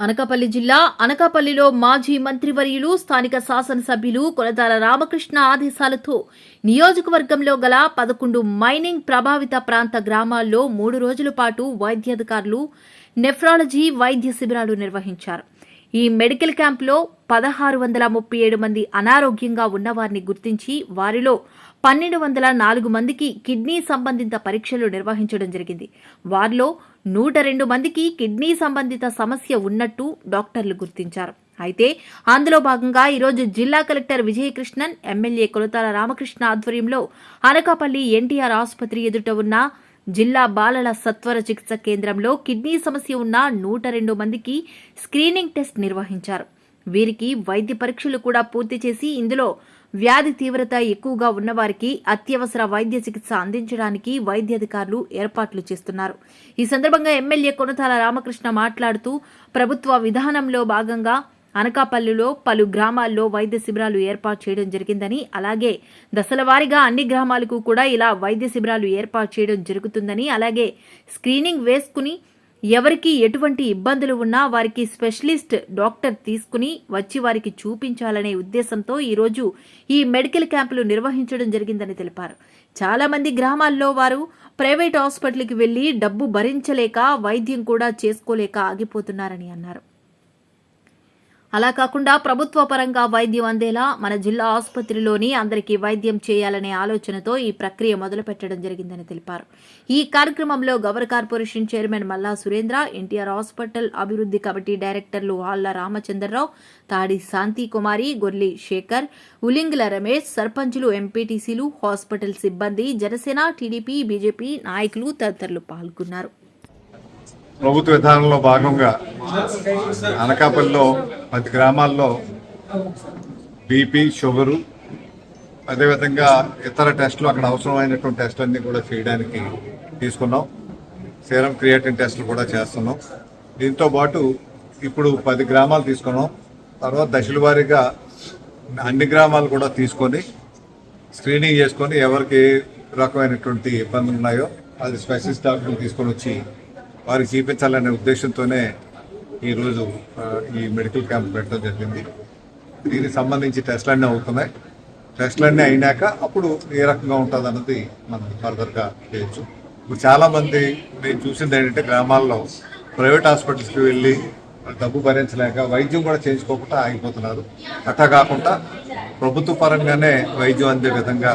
అనకాపల్లి జిల్లా అనకాపల్లిలో మాజీ మంత్రివర్యులు స్థానిక శాసనసభ్యులు కొలదాల రామకృష్ణ ఆదేశాలతో నియోజకవర్గంలో గల పదకొండు మైనింగ్ ప్రభావిత ప్రాంత గ్రామాల్లో మూడు రోజుల పాటు వైద్యాధికారులు నెఫ్రాలజీ వైద్య శిబిరాలు నిర్వహించారు. ఈ మెడికల్ క్యాంపులో పదహారు వందల ముప్పై ఏడు మంది అనారోగ్యంగా ఉన్నవారిని గుర్తించి వారిలో పన్నెండు వందల నాలుగు మందికి కిడ్నీ సంబంధిత పరీక్షలు నిర్వహించడం జరిగింది. వారిలో నూట రెండు మందికి కిడ్నీ సంబంధిత సమస్య ఉన్నట్టు డాక్టర్లు గుర్తించారు. అయితే అందులో భాగంగా ఈరోజు జిల్లా కలెక్టర్ విజయకృష్ణన్ ఎమ్మెల్యే కొలతాల రామకృష్ణ ఆధ్వర్యంలో అనకాపల్లి ఎన్టీఆర్ ఆసుపత్రి ఎదుట ఉన్న జిల్లా బాలల సత్వర చికిత్స కేంద్రంలో కిడ్నీ సమస్య ఉన్న నూట రెండు మందికి స్క్రీనింగ్ టెస్ట్ నిర్వహించారు. వీరికి వైద్య పరీక్షలు కూడా పూర్తి చేసి ఇందులో వ్యాధి తీవ్రత ఎక్కువగా ఉన్నవారికి అత్యవసర వైద్య చికిత్స అందించడానికి వైద్యాధికారులు ఏర్పాట్లు చేస్తున్నారు. ఈ సందర్భంగా ఎమ్మెల్యే కొనతాల రామకృష్ణ మాట్లాడుతూ ప్రభుత్వ విధానంలో భాగంగా అనకాపల్లిలో పలు గ్రామాల్లో వైద్య శిబిరాలు ఏర్పాటు చేయడం జరిగిందని అలాగే దశలవారీగా అన్ని గ్రామాలకు కూడా ఇలా వైద్య శిబిరాలు ఏర్పాటు చేయడం జరుగుతుందని అలాగే స్క్రీనింగ్ వేసుకుని ఎవరికి ఎటువంటి ఇబ్బందులు ఉన్నా వారికి స్పెషలిస్ట్ డాక్టర్ తీసుకుని వచ్చి వారికి చూపించాలనే ఉద్దేశంతో ఈరోజు ఈ మెడికల్ క్యాంపులు నిర్వహించడం జరిగిందని తెలిపారు. చాలామంది గ్రామాల్లో వారు ప్రైవేట్ హాస్పిటల్కి వెళ్ళి డబ్బు భరించలేక వైద్యం కూడా చేసుకోలేక ఆగిపోతున్నారని అన్నారు. అలా కాకుండా ప్రభుత్వ పరంగా వైద్యం అందేలా మన జిల్లా ఆసుపత్రిలోని అందరికీ వైద్యం చేయాలనే ఆలోచనతో ఈ ప్రక్రియ మొదలుపెట్టడం జరిగిందని తెలిపారు. ఈ కార్యక్రమంలో Gavara corporation chairman Malla Surendra NTR hospital అభివృద్ధి కమిటీ డైరెక్టర్లు ఆళ్ళ రామచంద్రరావు తాడి శాంతి కుమారి గొర్లి శేఖర్ ఉలింగ్ల రమేష్ సర్పంచులు ఎంపీటీసీలు హాస్పిటల్ సిబ్బంది జనసేన టీడీపీ బీజేపీ నాయకులు తదితరులు పాల్గొన్నారు. ప్రభుత్వ విధానంలో భాగంగా అనకాపల్లిలో పది గ్రామాల్లో బీపీ షుగరు అదేవిధంగా ఇతర టెస్టులు అక్కడ అవసరమైనటువంటి టెస్టులన్నీ కూడా చేయడానికి తీసుకున్నాం. సీరం క్రియేటిన్ టెస్టులు కూడా చేస్తున్నాం. దీంతో పాటు ఇప్పుడు పది గ్రామాలు తీసుకున్నాం. తర్వాత దశల వారీగా అన్ని గ్రామాలు కూడా తీసుకొని స్క్రీనింగ్ చేసుకొని ఎవరికి ఏ రకమైనటువంటి ఇబ్బందులు ఉన్నాయో అది స్పెషలిస్ట్ డాక్టర్లు తీసుకొని వచ్చి వారికి చూపించాలనే ఉద్దేశంతోనే ఈరోజు ఈ మెడికల్ క్యాంప్ పెట్టడం జరిగింది. దీనికి సంబంధించి టెస్టులన్నీ అవుతున్నాయి. టెస్టులన్నీ అయినాక అప్పుడు ఏ రకంగా ఉంటుంది అన్నది మనం ఫర్దర్గా చేయొచ్చు. ఇప్పుడు చాలామంది నేను చూసింది ఏంటంటే గ్రామాల్లో ప్రైవేట్ హాస్పిటల్స్కి వెళ్ళి డబ్బు భరించలేక వైద్యం కూడా చేయించుకోకుండా ఆగిపోతున్నారు. అట్టా కాకుండా ప్రభుత్వ పరంగానే వైద్యం అందే విధంగా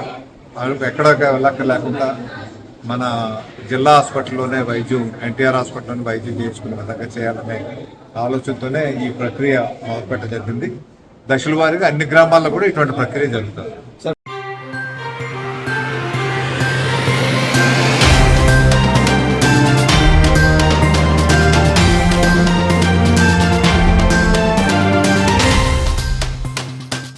వాళ్ళు ఎక్కడ వెళ్ళక్క లేకుండా మన జిల్లా హాస్పిటల్లోనే వైద్యం ఎన్టీఆర్ హాస్పిటల్లోనే వైద్యం చేయించుకునే విధంగా చేయాలనే ఆలోచనతోనే ఈ ప్రక్రియ మొదలుపెట్ట జరిగింది. దశల వారీగా అన్ని గ్రామాల్లో కూడా ఇటువంటి ప్రక్రియ జరుగుతుంది.